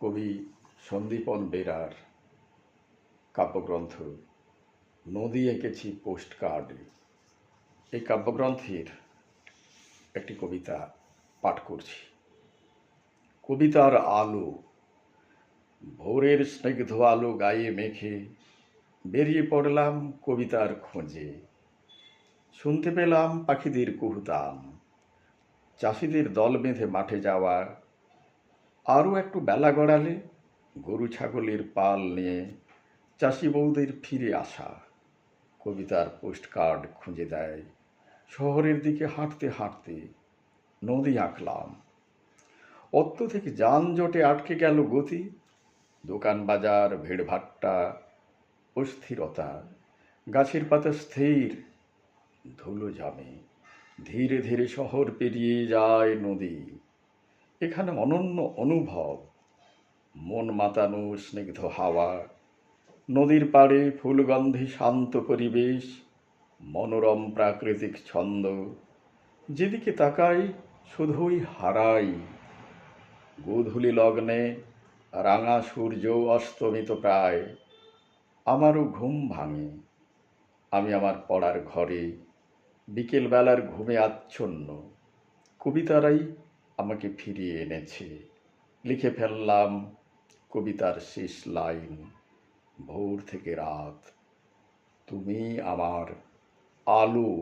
কবি সন্দীপন বেরার কাব্যগ্রন্থ, নদী এঁকেছি পোস্ট কার্ডে এই কাব্যগ্রন্থের একটি কবিতা পাঠ করছি। কবিতার আলো, ভোরের স্নিগ্ধ আলো গায়ে মেখে বেরিয়ে পড়লাম কবিতার খোঁজে। শুনতে পেলাম পাখিদের কুহুতাম, চাষিদের দল বেঁধে মাঠে যাওয়া আরও একটু বেলা গড়ালে গরু ছাগলের পাল নিয়ে চাষি বউদের ফিরে আসা। কবিতার পোস্ট কার্ড খুঁজে দেয়। শহরের দিকে হাঁটতে হাঁটতে নদী আঁকলাম। অত্যধিক যানজটে আটকে গেল গতি। দোকান বাজার, ভিড়ভাট্টা, অস্থিরতা। গাছের পাতা স্থির, ধুলো জামে। ধীরে ধীরে শহর পেরিয়ে যায় নদী। এখানে অনন্য অনুভব। মন মাতানো স্নিগ্ধ হাওয়া, নদীর পাড়ে ফুলগন্ধে শান্ত পরিবেশ, মনোরম প্রাকৃতিক ছন্দ। যেদিকে তাকাই, শুধুই হারাই। গোধূলি লগ্নে রাঙা সূর্য অস্তমিত প্রায়। আমারও ঘুম ভাঙে। আমি আমার পড়ার ঘরে, বিকেলবেলার ঘুমে আচ্ছন্ন। কবিতারাই আমাকে ফিরিয়ে এনেছে। লিখে ফেললাম কবিতার শেষ লাইন ভোর থেকে রাত। তুমি আমার আলো